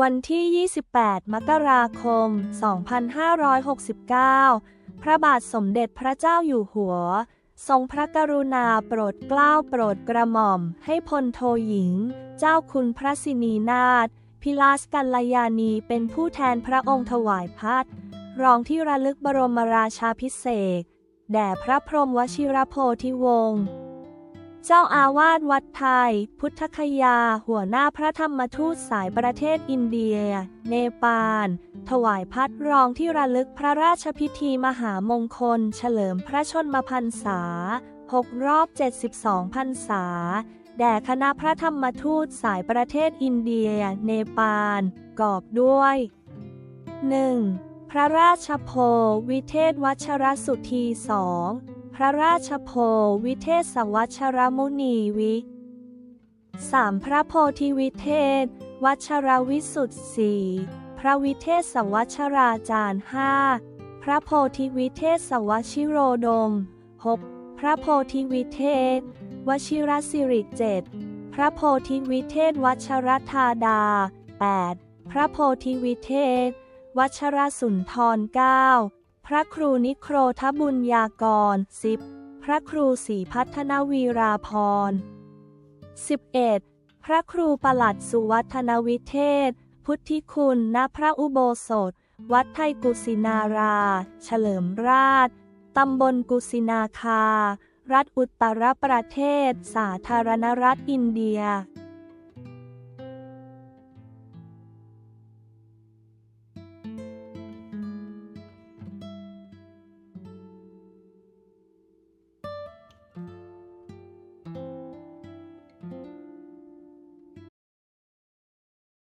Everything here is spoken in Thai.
วันที่ 28 มกราคม 2569 พระบาทสมเด็จพระเจ้าอยู่หัว ทรงพระกรุณาโปรดเกล้าโปรดกระหม่อม ให้พลโทหญิง เจ้าคุณพระสินีนาถพิลาสกัลยานีเป็นผู้แทนพระองค์ถวายพัดรองที่ระลึกบรมราชาพิเศษ แด่พระพรหมวชิรโพธิวงศ์ เจ้าอาวาสวัดไทย พุทธคยา หัวหน้าพระธรรมทูตสายประเทศอินเดีย เนปาล ถวายพัดรองที่ระลึกพระราชพิธีมหามงคล เฉลิมพระชนมพรรษา 6 รอบ 72 พรรษา แด่คณะพระธรรมทูตสายประเทศอินเดีย เนปาล กอบด้วย 1. พระราชโพวิเทศวัชรสุธีสอง พระราชโพวิเทศวัชรมุนีวิ 3. พระโพธิวิเทศ วัชรวิสุทธิ์สี่พระวิเทศวัชราจารย์ห้าพระโพธิวิเทศวชิโรดม 6. พระโพธิวิเทศ วชิรสิริเจ็ดพระโพธิวิเทศวัชรธาดา 8. พระโพธิวิเทศ วัชรสุนทรเก้า พระครูนิโครทบุญญากร 10. พระครูศรีพัฒนวีราพร 11. พระครูประหลัดสุวัฒนวิเทศ พุทธิคุณณพระอุโบสถ วัดไทยกุสินารา เฉลิมราชตำบลกุสินาคา รัฐอุตตรประเทศ สาธารณรัฐอินเดีย you